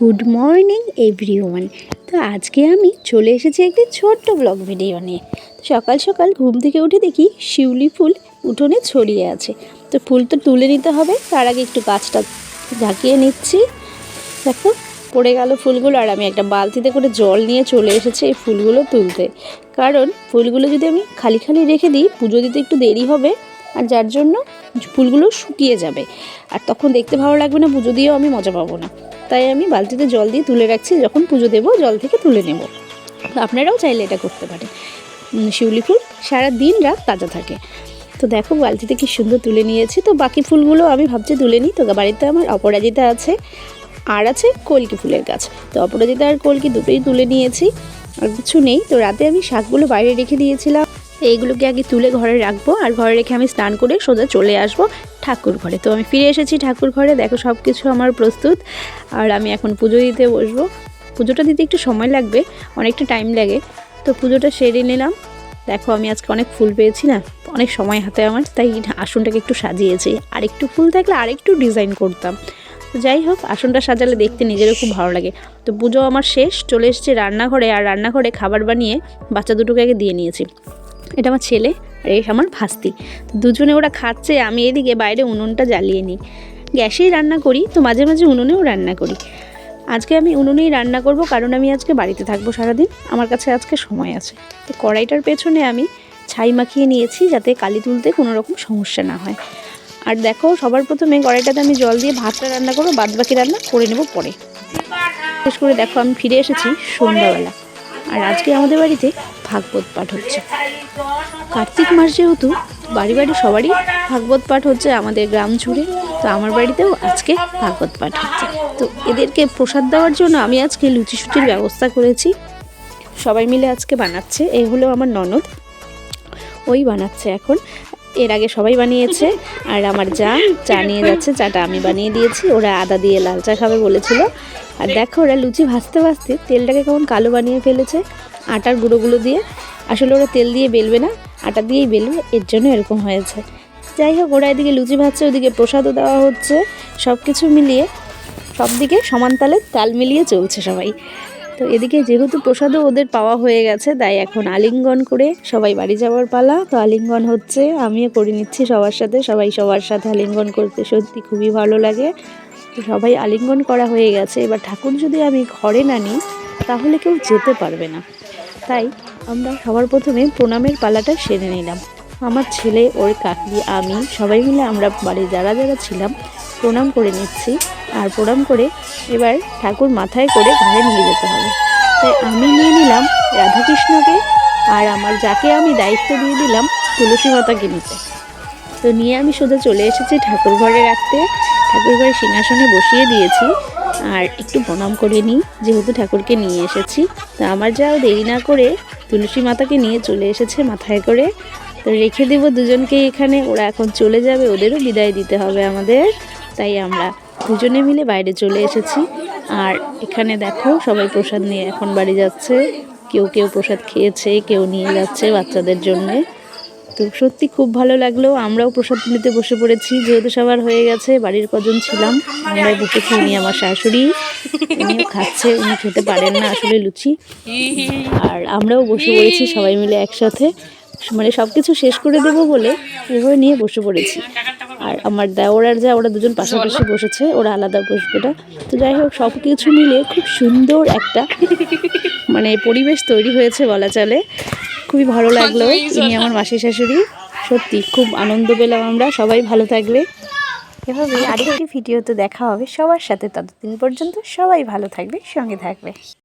Good morning, everyone. তো আজকে আমি চলে এসেছি একটি ছোট্ট ব্লগ ভিডিও নিয়ে। সকাল সকাল ঘুম থেকে উঠে দেখি শিউলি ফুল উঠোনে ছড়িয়ে আছে। তো ফুল তো তুলে নিতে হবে, তার আগে একটু গাছটা ঝাঁকিয়ে নিচ্ছি। দেখো, পড়ে গেল ফুলগুলো, আর আমি একটা বালতিতে করে জল নিয়ে চলে এসেছি এই ফুলগুলো তুলতে। কারণ ফুলগুলো যদি আমি খালি খালি রেখে দিই, পুজো দিতে একটু দেরি হবে। আর যার জন্য ফুলগুলো শুকিয়ে যাবে। আর তখন দেখতে ভালো লাগবে না, পুজো দিয়েও আমি মজা পাবো না। তাই আমি বালতিতে জল দিয়ে তুলে রাখছি, যখন পুজো দেবো জল থেকে তুলে নেব। আপনারাও চাইলে এটা করতে পারেন। শিউলি ফুল সারা দিন রাত তাজা থাকে। তো দেখো বালতিতে কি সুন্দর তুলে নিয়েছি। তো বাকি ফুলগুলো আমি ভাবছি তুলে নিই। তো বাড়িতে আমার অপরাজিতা আছে, আর আছে কলকি ফুলের গাছ। তো অপরাজিতা আর কলকি দুটোই তুলে নিয়েছি, আর কিছু নেই। তো রাতে আমি শাকগুলো বাইরে রেখে দিয়েছিলাম। এইগুলোকে আগে তুলে ঘরে রাখব আর ঘরে রেখে আমি স্নান করে সোজা চলে আসব ঠাকুর ঘরে। তো আমি ফিরে এসেছি ঠাকুর ঘরে। দেখো সব কিছু আমার প্রস্তুত। আর আমি এখন পুজো দিতে বসবো। পুজোটা দিতে একটু সময় লাগবে, অনেকটা টাইম লাগে। তো পুজোটা সেরে নিলাম। দেখো আমি আজকে অনেক ফুল পেয়েছি না, অনেক সময় হাতে আমার, তাই আসনটাকে একটু সাজিয়েছি। আর একটু ফুল থাকলে আরেকটু ডিজাইন করতাম। তো যাই হোক, আসনটা সাজালে দেখতে নিজেরও খুব ভালো লাগে। তো পুজো আমার শেষ, চলে এসেছে রান্নাঘরে। আর রান্নাঘরে খাবার বানিয়ে বাচ্চা দুটোকে আগে দিয়ে নিয়েছি। এটা আমার ছেলে আর এই আমার ভাস্তি। দুজনে ওরা খাচ্ছে, আমি এদিকে বাইরে উনুনটা জ্বালিয়ে নিই। গ্যাসেই রান্না করি, তো মাঝে মাঝে উনুনেও রান্না করি। আজকে আমি উনুনেই রান্না করব, কারণ আমি আজকে বাড়িতে থাকব সারাদিন। আমার কাছে আজকে সময় আছে। তো কড়াইটার পেছনে আমি ছাই মাখিয়ে নিয়েছি, যাতে কালি তুলতে কোনো রকম সমস্যা না হয়। আর দেখো, সবার প্রথমে কড়াইটাতে আমি জল দিয়ে ভাতটা রান্না করব বাদ বাকি রান্না করে নেব পরে। বিশেষ করে দেখো, আমি ফিরে এসেছি সন্ধ্যাবেলা। আর আজকে আমাদের বাড়িতে ভাগবত পাঠ হচ্ছে। কার্তিক মাস যেহেতু, বাড়ি বাড়ি সবারই ভাগবত পাঠ হচ্ছে আমাদের গ্রাম জুড়ে। তো আমার বাড়িতেও আজকে ভাগবত পাঠ হচ্ছে। তো এদেরকে প্রসাদ দেওয়ার জন্য আমি আজকে লুচি সুচির ব্যবস্থা করেছি। সবাই মিলে আজকে বানাচ্ছে। এই হলো আমার ননদ। ওই বানাচ্ছে এখন। এর আগে সবাই বানিয়েছে। আর আমার যা চা নিয়ে যাচ্ছে, চাটা আমি বানিয়ে দিয়েছি। ওরা আদা দিয়ে লাল চা খাবে বলেছিল। আর দেখো ওরা লুচি ভাজতে ভাজতে তেলটাকে কেমন কালো বানিয়ে ফেলেছে, আটার গুঁড়োগুলো দিয়ে। আসলে ওরা তেল দিয়ে বেলবে না, আটা দিয়েই বেলবে, এর জন্য এরকম হয়েছে। যাই হোক, ওরা এদিকে লুচি ভাজছে, ওদিকে প্রসাদও দেওয়া হচ্ছে। সব কিছু মিলিয়ে সব দিকে সমান তালে তাল মিলিয়ে চলছে সবাই। তো এদিকে যেহেতু প্রসাদও ওদের পাওয়া হয়ে গেছে, তাই এখন আলিঙ্গন করে সবাই বাড়ি যাওয়ার পালা। তো আলিঙ্গন হচ্ছে, আমিও করে নিচ্ছি সবার সাথে। সবাই সবার সাথে আলিঙ্গন করতে সত্যি খুবই ভালো লাগে। তো সবাই আলিঙ্গন করা হয়ে গেছে। এবার ঠাকুর যদি আমি ঘরে না নিই, তাহলে কেউ যেতে পারবে না। তাই আমরা সবার প্রথমে প্রণামের পালাটা সেরে নিলাম। আমার ছেলে, ওর কাকি, আমি সবাই মিলে আমরা বাড়ির যারা যারা ছিলাম, প্রণাম করে নিচ্ছি। আর প্রণাম করে এবার ঠাকুর মাথায় করে ঘরে নিয়ে যেতে হবে। তাই আমি নিয়ে নিলাম রাধাকৃষ্ণকে আর আমার যাকে আমি দায়িত্ব দিয়ে দিলাম তুলসী মাতাকে নিতে তো নিয়ে আমি সোজা চলে এসেছি ঠাকুর ঘরে রাখতে। ঠাকুর ঘরে সিংহাসনে বসিয়ে দিয়েছি। আর একটু প্রণাম করে নিই, যেহেতু ঠাকুরকে নিয়ে এসেছি। তো আমার যাও দেরি না করে তুলসী মাতাকে নিয়ে চলে এসেছে মাথায় করে। তো রেখে দেবো দুজনকে এখানে। ওরা এখন চলে যাবে, ওদেরও বিদায় দিতে হবে আমাদের। তাই আমরা দুজনে মিলে বাইরে চলে এসেছি। আর এখানে দেখো, সবাই প্রসাদ নিয়ে এখন বাড়ি যাচ্ছে। কেউ কেউ প্রসাদ খেয়েছে, কেউ নিয়ে যাচ্ছে বাচ্চাদের জন্যে। তো সত্যি খুব ভালো লাগল। আমরাও প্রসাদ নিতে বসে পড়েছি। যেহেতু সবার হয়ে গেছে, বাড়ির কজন ছিলাম, আমরাই বসেছি, উনি আমার শাশুড়ি। উনিও খাচ্ছে, উনি খেতে পারেন না আসলে লুচি। আর আমরাও বসে পড়েছি সবাই মিলে একসাথে। মানে সব কিছু শেষ করে দেবো বলে এভাবে নিয়ে বসে পড়েছি। আর আমার দেওর আর যা, ওরা দুজন পাশাপাশি বসেছে, ওরা আলাদা বসবে না তো যাই হোক সব কিছু মিলে খুব সুন্দর একটা মানে পরিবেশ তৈরি হয়েছে বলা চলে। খুবই ভালো লাগল ইনি আমার মাসি শাশুড়ি, সত্যি খুব আনন্দ পেলাম আমরা, সবাই ভালো থাকলে এভাবে আরেকটি ভিডিওতে দেখা হবে সবার সাথে, ততদিন পর্যন্ত সবাই ভালো থাকবে, সঙ্গে থাকবে।